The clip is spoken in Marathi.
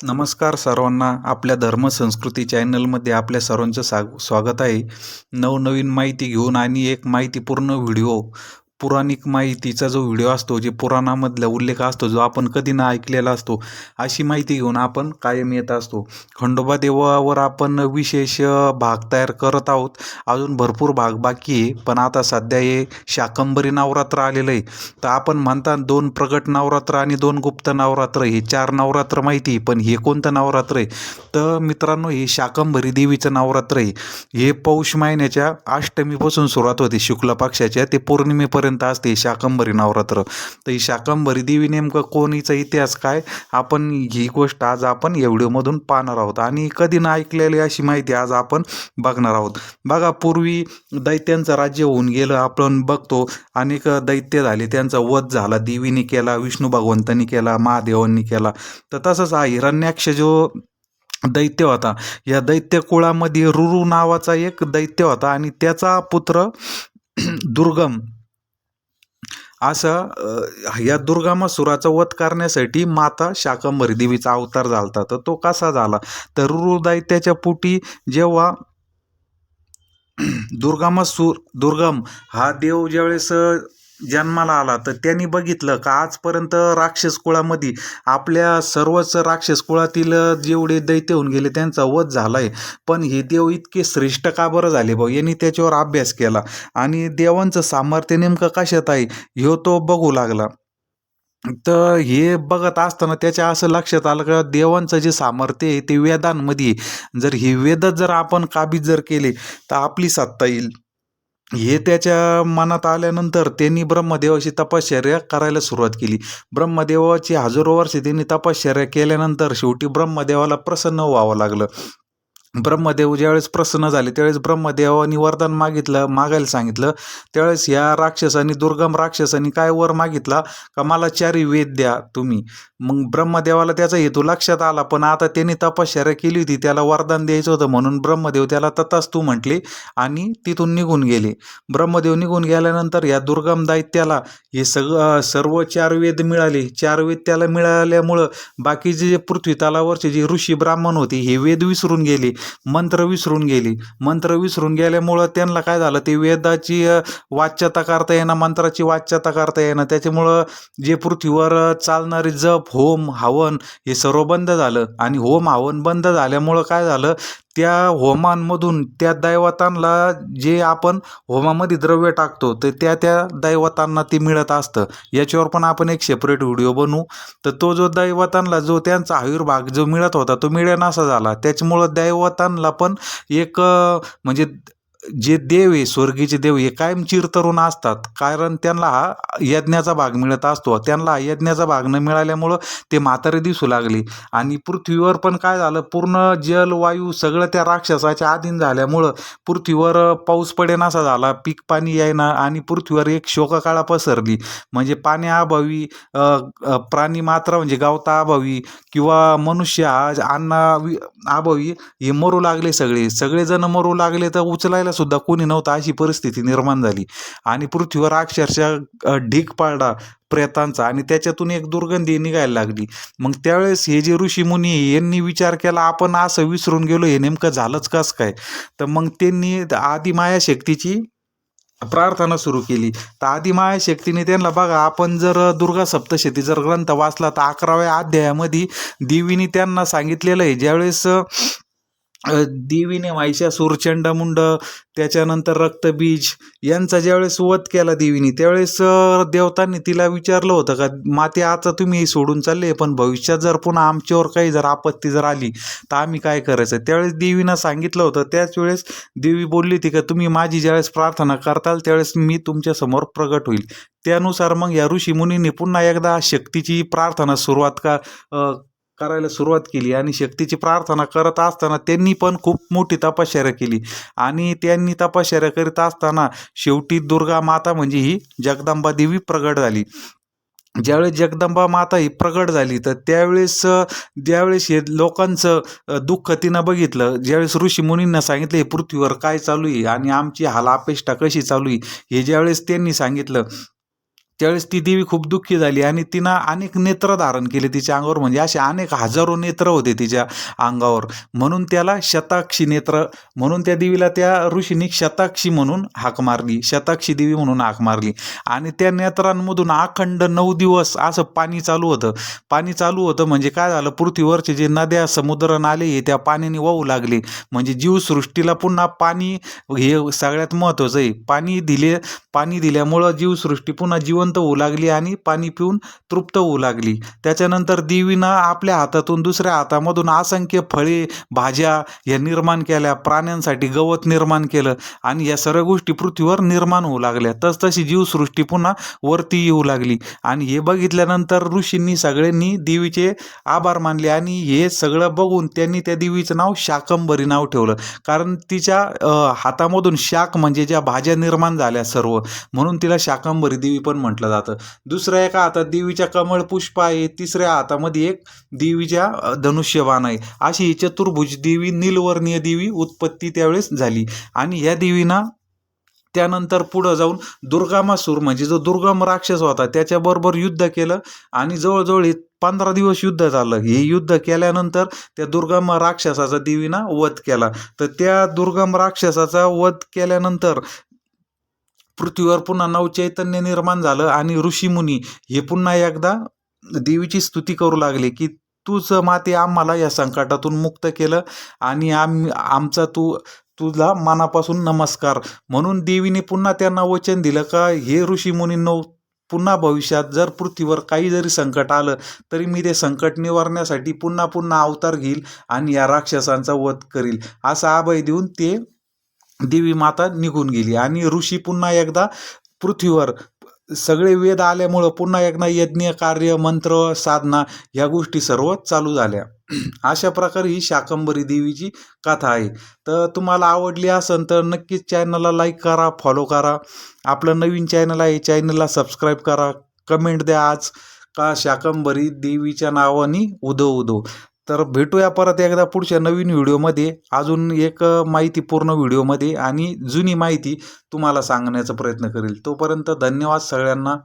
नमस्कार सर्वांना. आपल्या धर्म संस्कृती चॅनलमध्ये आपल्या सर्वांचं साग स्वागत आहे. नवनवीन माहिती घेऊन आणि एक माहितीपूर्ण व्हिडिओ पुराणिक माहितीचा जो व्हिडिओ असतो जे पुराणामधला उल्लेख असतो जो आपण कधी ना ऐकलेला असतो अशी माहिती घेऊन आपण कायम येत असतो. खंडोबा देवावर आपण विशेष भाग तयार करत आहोत. अजून भरपूर भाग बाकी आहे पण आता सध्या हे शाकंबरी नवरात्र आलेलं आहे. तर आपण म्हणता दोन प्रगट नवरात्र आणि दोन गुप्त नवरात्र हे चार नवरात्र माहिती आहे, पण हे कोणतं नवरात्र आहे? तर मित्रांनो हे शाकंभरी देवीचं नवरात्र आहे. हे पौष महिन्याच्या अष्टमीपासून सुरुवात होते शुक्ल पक्षाच्या ते पौर्णिमेपर्यंत. असते शाकंभरी नवरात्र. तर ही शाकंभरी देवी नेमकं कोणीचा इतिहास काय? आपण ही गोष्ट आज आपण या व्हिडिओमधून पाहणार आहोत. आणि कधी ना ऐकलेली अशी माहिती आज आपण बघणार आहोत. बघा पूर्वी दैत्यांचं राज्य होऊन गेलं आपण बघतो अनेक दैत्य झाले. त्यांचा वध झाला देवीने केला विष्णू भगवंतांनी केला महादेवांनी केला. तर तसंच हा हिरण्याक्ष जो दैत्य होता या दैत्य कुळामध्ये रुरु नावाचा एक दैत्य होता आणि त्याचा पुत्र दुर्गम असा या दुर्गामासुराचा वध करण्यासाठी माता शाकंभरी देवीचा अवतार झाला होता तर तो कसा झाला? तर रुरु पोटी जेव्हा दुर्गामासूर दुर्गम हा देव ज्यावेळेस जन्माला आला तर त्यांनी बघितलं का आजपर्यंत राक्षस कुळामध्ये आपल्या सर्वच राक्षस कुळातील जेवढे दैत्य होऊन गेले त्यांचा वध झाला आहे पण हे देव इतके श्रेष्ठ का बरं झाले भाऊ? यांनी त्याच्यावर अभ्यास केला. आणि देवांचं सामर्थ्य नेमकं कशात आहे ह्यो तो बघू लागला. तर हे बघत असताना त्याच्या असं लक्षात आलं का देवांचं जे सामर्थ्य आहे ते वेदांमध्ये आहे. जर हे वेदच जर आपण काबीज जर केले तर आपली सत्ता येईल. हे त्याच्या मनात आल्यानंतर त्यांनी ब्रह्मदेवाची तपश्चर्या करायला सुरुवात केली. ब्रह्मदेवाची हजारो वर्षे त्यांनी तपश्चर्या केल्यानंतर शेवटी ब्रह्मदेवाला प्रसन्न व्हावं लागलं. ब्रह्मदेव ज्यावेळेस प्रसन्न झाले त्यावेळेस ब्रह्मदेवानी वरदान मागितलं मागायला सांगितलं. त्यावेळेस ह्या राक्षसांनी दुर्गम राक्षसांनी काय वर मागितला? का मला चारी वेद द्या तुम्ही. मग ब्रह्मदेवाला त्याचा हेतू लक्षात आला पण आता त्यांनी तपश्चर्या केली होती त्याला वरदान द्यायचं होतं म्हणून ब्रह्मदेव त्याला तथाच तू म्हटले आणि तिथून निघून गेले. ब्रह्मदेव निघून गेल्यानंतर या दुर्गम दैत्याला हे सगळं सर्व चार वेद मिळाले. चार वेद त्याला मिळाल्यामुळं बाकीचे जे पृथ्वी तलावरचे जे ऋषी ब्राह्मण होते हे वेद विसरून गेले. मंत्र विसरून गेली. मंत्र विसरून गेल्यामुळं त्यांना काय झालं? ते वेदाची वाच्यता करता येणं मंत्राची वाच्यता करता येणं त्याच्यामुळं जे पृथ्वीवर चालणारे जप होम हवन हे सर्व बंद झालं. आणि होम हवन बंद झाल्यामुळं काय झालं? त्या होमांमधून त्या दैवतांना जे आपण होमामध्ये द्रव्य टाकतो तर त्या त्या दैवतांना ते मिळत असतं. याच्यावर पण आपण एक सेपरेट व्हिडिओ बनवू. तर तो जो दैवतांना जो त्यांचा आयुर्भाग जो मिळत होता तो मिळेनासा झाला. त्याच्यामुळं दैवतांना पण एक म्हणजे जे देव आहे स्वर्गीचे देव हे कायम चिरतरुण असतात. कारण त्यांना हा यज्ञाचा भाग मिळत असतो. त्यांना हा यज्ञाचा भाग न मिळाल्यामुळं ते म्हातारे दिसू लागले. आणि पृथ्वीवर पण काय झालं? पूर्ण जल वायू सगळं त्या राक्षसाच्या अधीन झाल्यामुळं पृथ्वीवर पाऊस पडेनासा झाला. पीक पाणी यायना आणि पृथ्वीवर एक शोककाळा पसरली. म्हणजे पाण्याअभावी प्राणी मात्र म्हणजे गावता अभावी किंवा मनुष्य हा अन्ना अभावी हे मरू लागले सगळे. सगळेजण मरू लागले तर उचलायला सुद्धा कोणी नव्हतं अशी परिस्थिती निर्माण झाली. आणि पृथ्वीवर अक्षरशः ढीक ढीग प्रेतांचा आणि त्याच्यातून एक दुर्गंधी निघायला लागली. मग त्यावेळेस हे जे ऋषी मुनी यांनी विचार केला आपण असं विसरून गेलो हे नेमकं झालंच कसं काय? तर मग त्यांनी आदिमाया शक्तीची प्रार्थना सुरू केली. तर आदिमाया शक्तीने त्यांना बघा आपण जर दुर्गा सप्तशती जर ग्रंथ वाचला तर अकराव्या अध्यायामध्ये देवीने त्यांना सांगितलेलं आहे ज्यावेळेस देवीने महिषासूर चंडमुंड त्याच्यानंतर रक्तबीज यांचा ज्यावेळेस वध केला देवीने त्यावेळेस देवतांनी तिला विचारलं होतं का माते आता तुम्ही सोडून चालले पण भविष्यात जर पुन्हा आमच्यावर काही जर आपत्ती जर आली तर आम्ही काय करायचं? त्यावेळेस देवीनं सांगितलं होतं त्याच वेळेस देवी बोलली होती का तुम्ही माझी ज्यावेळेस प्रार्थना करताल त्यावेळेस मी तुमच्यासमोर प्रगट होईल. त्यानुसार मग या ऋषीमुनींनी पुन्हा एकदा शक्तीची प्रार्थना सुरुवात का करायला सुरुवात केली आणि शक्तीची प्रार्थना करत असताना त्यांनी पण खूप मोठी तपश्चर्या केली. आणि त्यांनी तपश्चर्या करीत असताना शेवटी दुर्गा माता म्हणजे ही जगदंबा देवी प्रगट झाली. ज्यावेळेस जगदंबा माता ही प्रगट झाली तर त्यावेळेस ज्यावेळेस हे लोकांचं दुःख तिनं बघितलं ज्यावेळेस ऋषी मुनींना सांगितलं हे पृथ्वीवर काय चालू आहे? आणि आमची हालापेष्टा कशी चालू आहे? हे ज्यावेळेस त्यांनी सांगितलं त्यावेळेस ती देवी खूप दुःखी झाली आणि तिनं अनेक नेत्र धारण केले तिच्या अंगावर. म्हणजे असे अनेक हजारो नेत्र होते तिच्या अंगावर. म्हणून त्याला शताक्षी नेत्र म्हणून त्या देवीला त्या ऋषीने शताक्षी म्हणून हाक मारली. शताक्षी देवी म्हणून हाक मारली. आणि त्या नेत्रांमधून अखंड नऊ दिवस असं पाणी चालू होतं. पाणी चालू होतं म्हणजे काय झालं? पृथ्वीवरचे जे नद्या समुद्र नाले हे त्या पाण्याने वाहू लागले. म्हणजे जीवसृष्टीला पुन्हा पाणी हे सगळ्यात महत्त्वाचं आहे. पाणी दिले पाणी दिल्यामुळं जीवसृष्टी पुन्हा जिवंत होऊ लागली आणि पाणी पिऊन तृप्त होऊ लागली. त्याच्यानंतर देवीनं आपल्या हातातून दुसऱ्या हातामधून असंख्य फळे भाज्या या निर्माण केल्या प्राण्यांसाठी गवत निर्माण केलं आणि या सर्व गोष्टी पृथ्वीवर निर्माण होऊ लागल्या. तस तशी जीवसृष्टी पुन्हा वरती येऊ लागली आणि हे बघितल्यानंतर ऋषींनी सगळ्यांनी देवीचे आभार मानले आणि हे सगळं बघून त्यांनी त्या देवीचं नाव शाकंभरी नाव ठेवलं. कारण तिच्या हातामधून शाक म्हणजे ज्या भाज्या निर्माण झाल्या सर्व म्हणून तिला शाकंभरी देवी पण म्हणतात. म्हटलं जातं. दुसऱ्या एका हातात देवीच्या कमळ पुष्प आहे. तिसऱ्या हातामध्ये एक देवीच्या अ, धनुष्यबाण आहे. अशी ही चतुर्भुज देवी नीलवर्णीय देवी उत्पत्ती त्यावेळेस झाली. आणि या देवीना त्यानंतर पुढं जाऊन दुर्गामासूर म्हणजे जो दुर्गम राक्षस होता त्याच्याबरोबर युद्ध केलं. आणि जवळजवळ हे पंधरा दिवस युद्ध झालं. हे युद्ध केल्यानंतर त्या दुर्गम राक्षसाचा देवीना वध केला. तर त्या दुर्गम राक्षसाचा वध केल्यानंतर पृथ्वीवर पुन्हा नवचैतन्य निर्माण झालं आणि ऋषीमुनी हे पुन्हा एकदा देवीची स्तुती करू लागले की तूच माते आम्हाला या संकटातून मुक्त केलं आणि आम आमचा तू तुझा मनापासून नमस्कार. म्हणून देवीने पुन्हा त्यांना वचन दिलं का हे ऋषीमुनींनो पुन्हा भविष्यात जर पृथ्वीवर काही जरी संकट आलं तरी मी ते संकट निवारण्यासाठी पुन्हा पुन्हा अवतार घेईल आणि या राक्षसांचा वध करील. असा अभय देऊन ते देवी माता निघून गेली. आणि ऋषी पुन्हा एकदा पृथ्वीवर सगळे वेद आल्यामुळं पुन्हा एकदा यज्ञ कार्य मंत्र साधना ह्या गोष्टी सर्व चालू झाल्या. अशा प्रकारे ही शाकंभरी देवीची कथा आहे. तर तुम्हाला आवडली असेल तर नक्कीच चॅनलला लाईक करा फॉलो करा. आपलं नवीन चॅनल आहे चॅनलला सबस्क्राईब करा. कमेंट द्या आज का शाकंभरी देवीच्या नावाने उदो उदो. तर भेटूया परत एकदा पुढच्या नवीन व्हिडिओमध्ये. अजून एक माहितीपूर्ण व्हिडिओमध्ये आणि जुनी माहिती तुम्हाला सांगण्याचा प्रयत्न करेल. तोपर्यंत धन्यवाद सगळ्यांना.